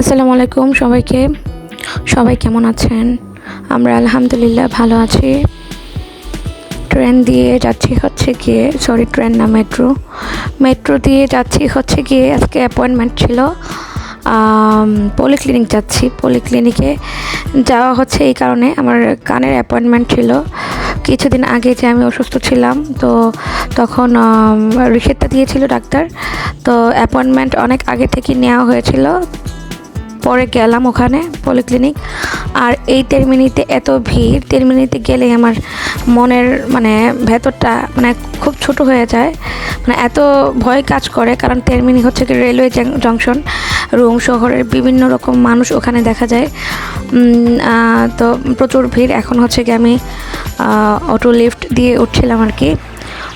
আসসালামু আলাইকুম সবাইকে। সবাই কেমন আছেন? আমরা আলহামদুলিল্লাহ ভালো আছি। ট্রেন দিয়ে যাচ্ছি হচ্ছে গিয়ে সরি ট্রেন না মেট্রো মেট্রো দিয়ে যাচ্ছি হচ্ছে গিয়ে, আজকে অ্যাপয়েন্টমেন্ট ছিল। পলিক্লিনিক যাচ্ছি। পলিক্লিনিকে যাওয়া হচ্ছে এই কারণে আমার কানের অ্যাপয়েন্টমেন্ট ছিল। কিছুদিন আগে যে আমি অসুস্থ ছিলাম, তো তখন রিসেপ্টটা দিয়েছিল ডাক্তার। তো অ্যাপয়েন্টমেন্ট অনেক আগে থেকে নেওয়া হয়েছিল। পরে গেলাম ওখানে পলিক্লিনিক আর এই তেরমিনিতে এত ভিড় তেরমিনিতে গেলেই আমার মনের মানে ভেতরটা মানে খুব ছোট হয়ে যায়। মানে এত ভয় কাজ করে, কারণ তেরমিনি হচ্ছে কি রেলওয়ে জংশন রোম শহরের বিভিন্ন রকম মানুষ ওখানে দেখা যায়। তো প্রচুর ভিড়। এখন হচ্ছে কি আমি অটো লিফট দিয়ে উঠছিলাম আর কি।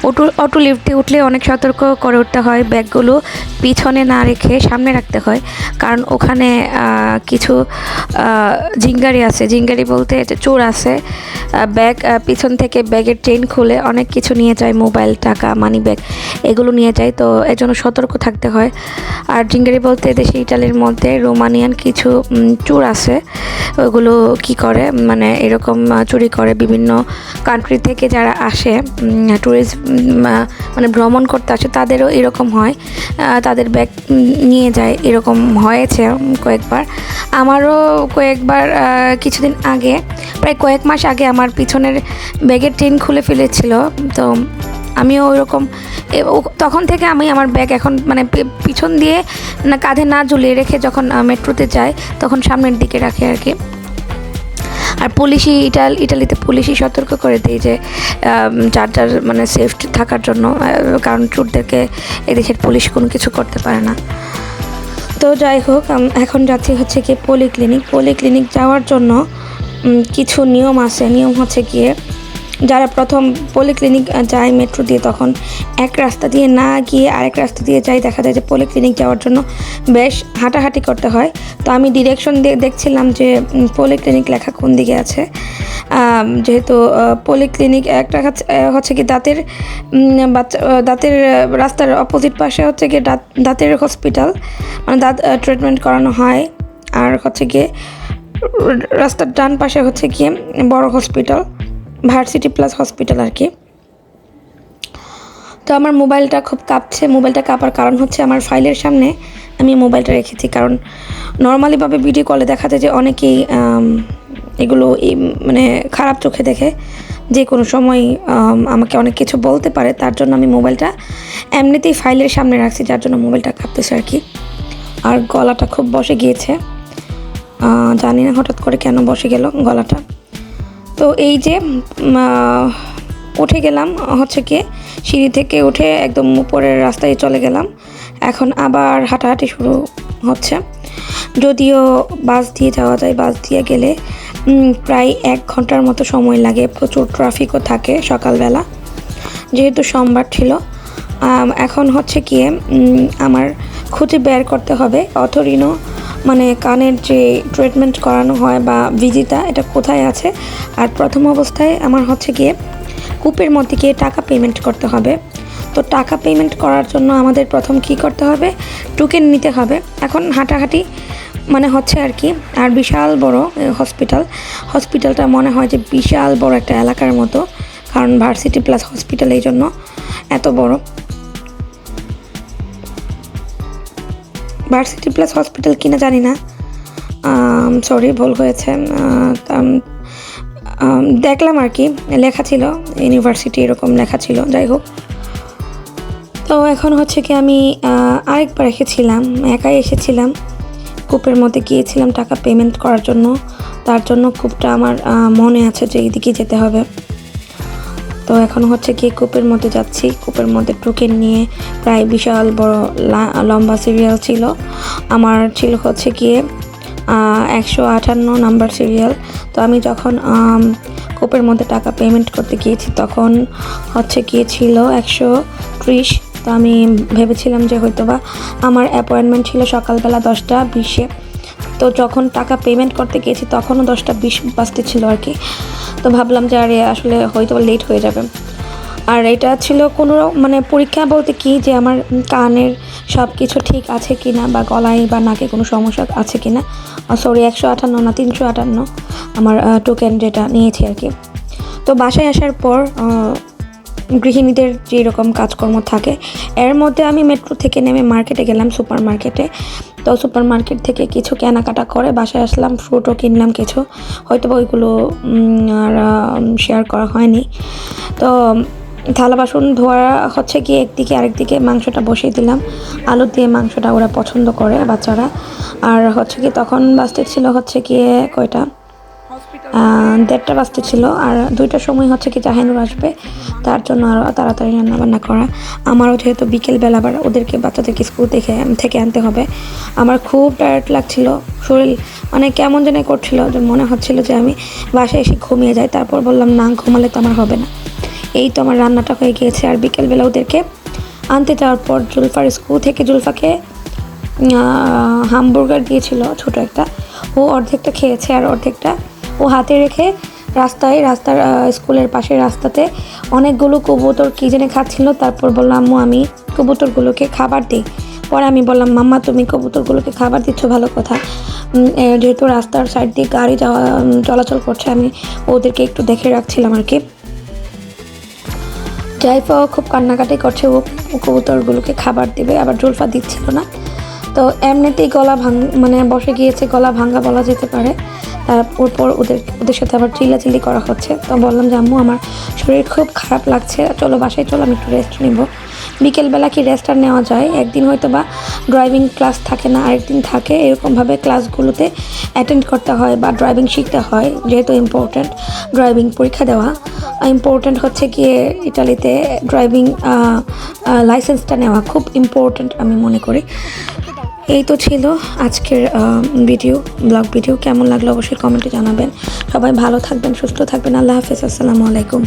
অটো অটো লিফটে উঠলে অনেক সতর্ক করে উঠতে হয়। ব্যাগগুলো পিছনে না রেখে সামনে রাখতে হয়। কারণ ওখানে কিছু জিঙ্গারি আছে। জিঙ্গারি বলতে চোর আছে। ব্যাগ পিছন থেকে ব্যাগের চেইন খুলে অনেক কিছু নিয়ে যায় মোবাইল টাকা মানি ব্যাগ এগুলো নিয়ে যায়। তো এর জন্য সতর্ক থাকতে হয়। আর জিঙ্গারি বলতে দেশে ইটালির মধ্যে রোমানিয়ান কিছু চোর আছে। ওগুলো কি করে? মানে এরকম চুরি করে বিভিন্ন কান্ট্রি থেকে যারা আসে ট্যুরিস্ট মানে ভ্রমণ করতে আসে, তাদেরও এরকম হয়। তাদের ব্যাগ নিয়ে যায়, এরকম হয়েছে কয়েকবার। আমারও কয়েকবার কিছুদিন আগে, প্রায় কয়েক মাস আগে আমার পিছনের ব্যাগের চেন খুলে ফেলেছিল। তো আমিও ওইরকম তখন থেকে আমি আমার ব্যাগ এখন মানে পিছন দিয়ে না কাঁধে না ঝুলিয়ে রেখে যখন মেট্রোতে যাই, তখন সামনের দিকে রাখি আর কি। আর পুলিশই ইটাল, ইটালিতে পুলিশই সতর্ক করে দেয় যে যার যার মানে সেফ থাকার জন্য কারণ চোরদেরকে এদেশের পুলিশ কোনো কিছু করতে পারে না। তো যাই হোক এখন যাচ্ছি হচ্ছে কি পলিক্লিনিক পলিক্লিনিক যাওয়ার জন্য কিছু নিয়ম আছে। নিয়ম হচ্ছে গিয়ে যারা প্রথম পলিক্লিনিক যায় মেট্রো দিয়ে তখন এক রাস্তা দিয়ে না গিয়ে আরেক রাস্তা দিয়ে যাই দেখা যায় যে পলিক্লিনিক যাওয়ার জন্য বেশ হাঁটাহাঁটি করতে হয়। তো আমি ডিরেকশন দেখছিলাম যে পলিক্লিনিক লেখা কোন দিকে আছে। যেহেতু পলিক্লিনিক একটা হচ্ছে- কি দাঁতের বাচ্চা দাঁতের রাস্তার অপোজিট পাশে হচ্ছে গিয়ে দাঁত, দাঁতের হসপিটাল মানে দাঁত ট্রিটমেন্ট করানো হয়। আর হচ্ছে গিয়ে রাস্তার ডান পাশে হচ্ছে গিয়ে বড় হসপিটাল ভার্সিটি প্লাস হসপিটাল আর কি। তো আমার মোবাইলটা খুব কাঁপছে। মোবাইলটা কাঁপার কারণ হচ্ছে আমার ফাইলের সামনে আমি মোবাইলটা রেখেছি। কারণ নর্মালিভাবে ভিডিও কলে দেখাতে যে অনেকেই এগুলো মানে খারাপ চোখে দেখে। যে কোনো সময় আমাকে অনেক কিছু বলতে পারে, তার জন্য আমি মোবাইলটা এমনিতেই ফাইলের সামনে রাখছি, যার জন্য মোবাইলটা কাঁপতেছে আর কি। আর গলাটা খুব বসে গিয়েছে। জানি না হঠাৎ করে কেন বসে গেল গলাটা। তো এই যে উঠে গেলাম, হচ্ছে কি, সিঁড়ি থেকে উঠে একদম উপরের রাস্তায় চলে গেলাম। এখন আবার হাঁটাহাঁটি শুরু হচ্ছে। যদিও বাস দিয়ে যাওয়া যায়, বাস দিয়ে গেলে প্রায় এক ঘণ্টার মতো সময় লাগে, প্রচুর ট্রাফিকও থাকে সকালবেলা। যেহেতু সোমবার ছিল এখন হচ্ছে কি আমার খুঁজে বের করতে হবে অথরিনো মানে কানের যে ট্রিটমেন্ট করানো হয় বা ভিজিটা এটা কোথায় আছে? আর প্রথম অবস্থায় আমার হচ্ছে গিয়ে কূপের মধ্যে গিয়ে টাকা পেমেন্ট করতে হবে। তো টাকা পেমেন্ট করার জন্য আমাদের প্রথম কি করতে হবে? টোকেন নিতে হবে। এখন হাঁটাহাঁটি মানে হচ্ছে আর কি, আর বিশাল বড় হসপিটাল হসপিটালটা মনে হয় যে বিশাল বড় একটা এলাকার মতো, কারণ ভার্সিটি প্লাস হসপিটাল এই জন্য এত বড়। ভার্সিটি প্লাস হসপিটাল কিনা জানি না। সরি ভুল হয়েছে। আহ, আম- আম, দেখলাম আর কি লেখা ছিল ইউনিভার্সিটি এরকম লেখা ছিল যাই হোক। তো এখন হচ্ছে কি আমি আরেকবার এসেছিলাম একাই এসেছিলাম। কূপের মধ্যে গিয়েছিলাম টাকা পেমেন্ট করার জন্য। তার জন্য কূপটা আমার মনে আছে যে এইদিকে যেতে হবে। তো এখন হচ্ছে গিয়ে কূপের মধ্যে যাচ্ছি। কূপের মধ্যে টোকেন নিয়ে প্রায় বিশাল বড় লম্বা সিরিয়াল ছিল। আমার ছিল হচ্ছে গিয়ে একশো আটান্ন নাম্বার সিরিয়াল তো আমি যখন কূপের মধ্যে টাকা পেমেন্ট করতে গিয়েছি, তখন হচ্ছে গিয়েছিল একশো ত্রিশ। তো আমি ভেবেছিলাম যে হয়তো বা আমার অ্যাপয়েন্টমেন্ট ছিল সকালবেলা দশটা বিশে। তো যখন টাকা পেমেন্ট করতে গিয়েছি, তখনও দশটা বিশ বাজতে ছিল আর কি। তো ভাবলাম যে, আরে, আসলে হয়তো লেট হয়ে যাবে। আর এটা ছিল কোনো মানে পরীক্ষা বলতে কি যে, আমার কানের সব কিছু ঠিক আছে কি না বা গলায় বা নাকে কোনো সমস্যা আছে কি না সরি একশো আটান্ন না, তিনশো আটান্ন আমার টোকেন যেটা নিয়েছি আর কি। তো বাসায় আসার পর গৃহিণীদের যেরকম কাজকর্ম থাকে, এর মধ্যে আমি মেট্রো থেকে নেমে মার্কেটে গেলাম সুপার মার্কেটে তো সুপার মার্কেট থেকে কিছু কেনাকাটা করে বাসায় আসলাম ফ্রুটও কিনলাম কিছু। হয়তো বা ওইগুলো আর শেয়ার করা হয়নি। তো থালা বাসন ধোয়া হচ্ছে কি একদিকে আরেকদিকে মাংসটা বসিয়ে দিলাম। আলু দিয়ে মাংসটা ওরা পছন্দ করে বাচ্চারা। আর হচ্ছে কি তখন বাজতে ছিল হচ্ছে গিয়ে কয়টা? দেড়টা বাজতে ছিল আর দুইটার সময় হচ্ছে কি জাহানুর আসবে, তার জন্য আরও তাড়াতাড়ি রান্নাবান্না করা। আমারও যেহেতু বিকেলবেলা আবার ওদেরকে বাচ্চাদেরকে স্কুল থেকে থেকে আনতে হবে। আমার খুব টায়ার্ড লাগছিল, শরীর মানে কেমন যেন করছিল, যে মনে হচ্ছিল যে আমি বাসায় এসে ঘুমিয়ে যাই, তারপর বললাম, না, ঘুমালে তো আমার হবে না। এই তো আমার রান্নাটা হয়ে গিয়েছে। আর বিকেলবেলা ওদেরকে আনতে যাওয়ার পর জুলফার স্কুল থেকে জুলফাকে হামবার্গার দিয়েছিল ছোট একটা। ও অর্ধেকটা খেয়েছে আর অর্ধেকটা ও হাতে রেখে রাস্তায়, রাস্তার স্কুলের পাশের রাস্তাতে অনেকগুলো কবুতর কী জেনে খাচ্ছিল। তারপর বললাম আম্মু, আমি কবুতরগুলোকে খাবার দিই। পরে আমি বললাম, মাম্মা, তুমি কবুতরগুলোকে খাবার দিচ্ছ, ভালো কথা। যেহেতু রাস্তার সাইড দিয়ে গাড়ি যাওয়া চলাচল করছে, আমি ওদেরকে একটু দেখে রাখছিলাম আর কি। জাইফা খুব কান্নাকাটি করছে, ও কবুতরগুলোকে খাবার দেবে, আবার জুলফা দিচ্ছিল না। তো এমনিতেই গলা ভাঙ মানে বসে গিয়েছে, গলা ভাঙ্গা বলা যেতে পারে। তারপর ওদের ওদের সাথে আবার চিল্লাচিল্লি করা হচ্ছে। তো বললাম যে, আম্মু, আমার শরীর খুব খারাপ লাগছে, চলো বাসায়, চলো, আমি একটু রেস্ট নিব। বিকেলবেলা কি রেস্ট আর নেওয়া যায়? একদিন হয়তো বা ড্রাইভিং ক্লাস থাকে না, আরেকদিন থাকে। এরকমভাবে ক্লাসগুলোতে অ্যাটেন্ড করতে হয় বা ড্রাইভিং শিখতে হয়, যেহেতু ইম্পর্ট্যান্ট ড্রাইভিং পরীক্ষা দেওয়া। ইম্পর্ট্যান্ট হচ্ছে গিয়ে ইটালিতে ড্রাইভিং লাইসেন্সটা নেওয়া, খুব ইম্পর্ট্যান্ট আমি মনে করি। এই তো ছিল আজকের ভিডিও ব্লগ ভিডিও কেমন লাগল অবশ্যই কমেন্টে জানাবেন। সবাই ভালো থাকবেন, সুস্থ থাকবেন। আল্লাহ হাফেজ, আসসালামু আলাইকুম।